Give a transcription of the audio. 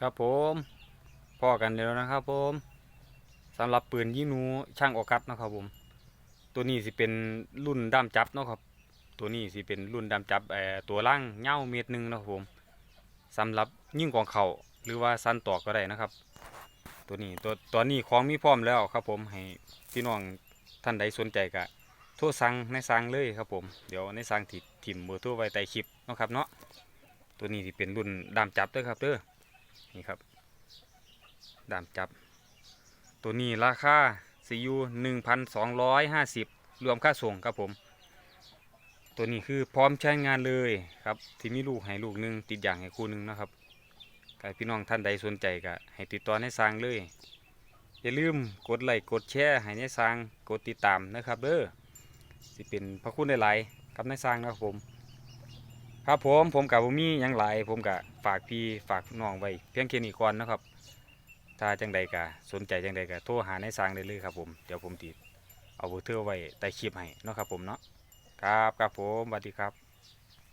ครับผมพอกันแล้วนะครับผมสำหรับปืนยิงหนูช่างออกัสนะครับผม ตัวนี้สิเป็นรุ่นด้ามจับเนาะครับ ตัวนี้สิเป็นรุ่นด้ามจับเอ่อตัวล่างเง่าเมตรหนึ่งนะครับผมสำหรับยิงกองเข่าหรือว่าสั้นตอกก็ได้นะครับ ตัวนี้ตัวตัวนี้ของมีพร้อมแล้วครับผมให้พี่น้องท่านใดสนใจก็โทรสั่งในสั่งเลยครับผมเดี๋ยวในสั่งถิถิ่มเบอร์โทรไว้ใต้คลิปนะครับเนาะตัวนี้สิเป็นรุ่นดามจับด้อครับเด้อ นี่ครับดามจับ ตัวนี้ราคาซียูหนึ่งพันสองร้อยห้าสิบรวมค่าส่งครับผม ตัวนี้คือพร้อมใช้งานเลยครับที่มีลูกให้ลูกหนึ่งติดอย่างให้คู่หนึงนะครับใครพี่น้องท่านใดสนใจก็ให้ติดต่อในสร้างเลย อย่าลืมกดไลค์กดแชร์ให้ในสร้างกดติดตามนะครับเด้อสิเป็นพระคุณหลายๆกับในสร้างนะครับผม ครับผมผมกับผมมียังหลายผมกับฝากพี่ฝากน้องไว้เพียงแค่นี้ก่อนนะครับ ถ้าจังใดกะสนใจจังใดกะโทรหาในสร้างได้เลยครับผมเดี๋ยวผมติดเอาเบอร์เทอร์ไว้ใต้คลิปให้นะครับผมเนาะครับครับผมสวัสดีครับ